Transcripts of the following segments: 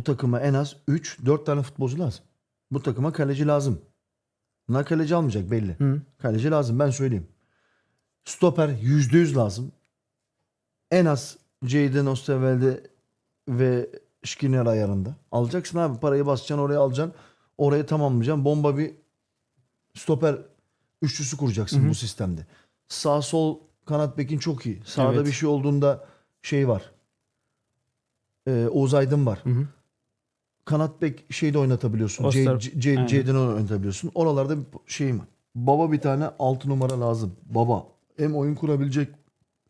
Bu takıma en az 3-4 tane futbolcu lazım. Bu takıma kaleci lazım. Bunlar kaleci almayacak belli. Hı. Kaleci lazım ben söyleyeyim. Stoper %100 lazım. En az Jadon Osterwelde ve Skinner ayarında. Alacaksın abi parayı basacaksın oraya alacaksın. Oraya tamamlayacaksın. Bomba bir stoper üçlüsü kuracaksın Hı hı. bu sistemde. Sağ sol kanat bekin çok iyi. Sağda Evet. bir şey olduğunda şey var. Ee, Oğuz Aydın var. Hı hı. Kanat bek şeyde oynatabiliyorsun. Oster- Aynen. Oynatabiliyorsun. Oralarda bir şeyim. Baba bir tane 6 numara lazım. Baba. Hem oyun kurabilecek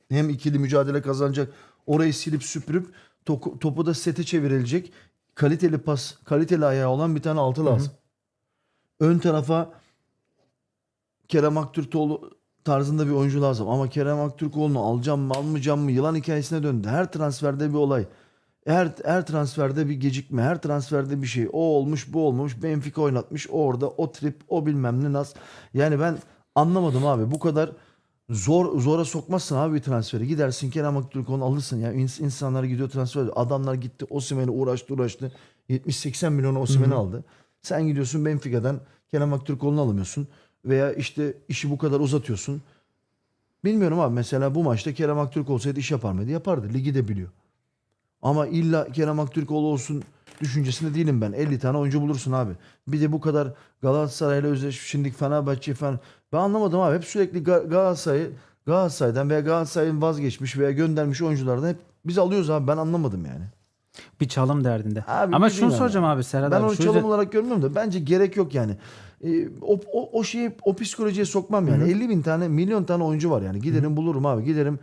hem ikili mücadele kazanacak. Orayı silip süpürüp topu, topu da sete çevrilecek. Kaliteli pas, kaliteli ayağı olan bir tane altı lazım. Ön tarafa Kerem Aktürkoğlu tarzında bir oyuncu lazım. Ama Kerem Aktürkoğlu'nu alacağım mı almayacağım mı yılan hikayesine döndü. Her transferde bir olay. Her, her transferde bir gecikme, her transferde bir şey. O olmuş, bu olmamış. Benfica oynatmış. Orada o trip, o bilmem ne nas. Yani ben anlamadım abi. Bu kadar zor zora sokmazsın abi bir transferi. Gidersin Kerem Aktürkoğlu'nu alırsın. Ya İns- insanlar gidiyor transfer. Adamlar gitti Osimhen'e uğraştı uğraştı. 70-80 milyon Osimhen'i aldı. Sen gidiyorsun Benfica'dan Kerem Aktürkoğlu'nu alamıyorsun. Veya işte işi bu kadar uzatıyorsun. Bilmiyorum abi mesela bu maçta Kerem Aktürk olsaydı iş yapar mıydı? Yapardı. Ligi de biliyor. Ama illa Kerem Aktürkoğlu olsun düşüncesinde değilim ben. 50 tane oyuncu bulursun abi. Bir de bu kadar Galatasaray'la özdeş şimdi Fenerbahçe falan. Ben anlamadım abi. Hep sürekli Ga- Galatasaray'ı Galatasaray'dan veya Galatasaray'ın vazgeçmiş veya göndermiş oyunculardan hep biz alıyoruz abi. Ben anlamadım yani. Bir çalım derdinde. Abi Ama şunu soracağım abi Serhat Ben abi. onu çalım yüzden- olarak görmüyorum da bence gerek yok yani. Ee, o, o, o şeyi o psikolojiye sokmam yani. 50 bin tane milyon tane oyuncu var yani. Giderim bulurum abi. Giderim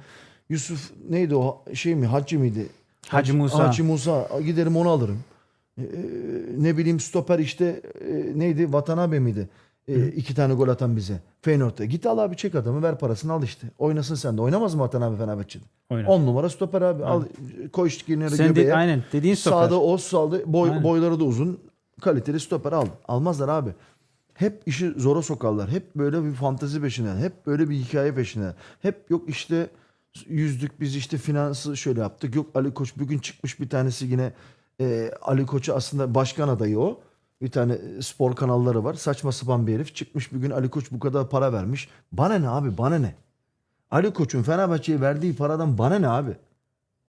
Yusuf neydi o şey mi Hacı mıydı? Hacı Musa. Hacı Musa. Giderim onu alırım. Ee, ne bileyim stoper işte e, neydi Watanabe miydi? Ee, iki tane gol atan bize. Feyenoord'da. Git al abi çek adamı ver parasını al işte. Oynasın sen de. Oynamaz mı Watanabe Fenerbahçe'de? Oynar. 10 numara stoper abi. Al koy işte kenara Sen de, göbeğe. aynen dediğin stoper. Sağda o sağda boy, Aynen. boyları da uzun. Kaliteli stoper al. Almazlar abi. Hep işi zora sokarlar. Hep böyle bir fantezi peşine. Hep böyle bir hikaye peşine. Hep yok işte yüzdük biz işte finansı şöyle yaptık. Yok Ali Koç bugün çıkmış bir tanesi yine e, Ali Koç'u aslında başkan adayı o. Bir tane e, spor kanalları var. Saçma sapan bir herif. Çıkmış bir gün Ali Koç bu kadar para vermiş. Bana ne abi bana ne? Ali Koç'un Fenerbahçe'ye verdiği paradan bana ne abi?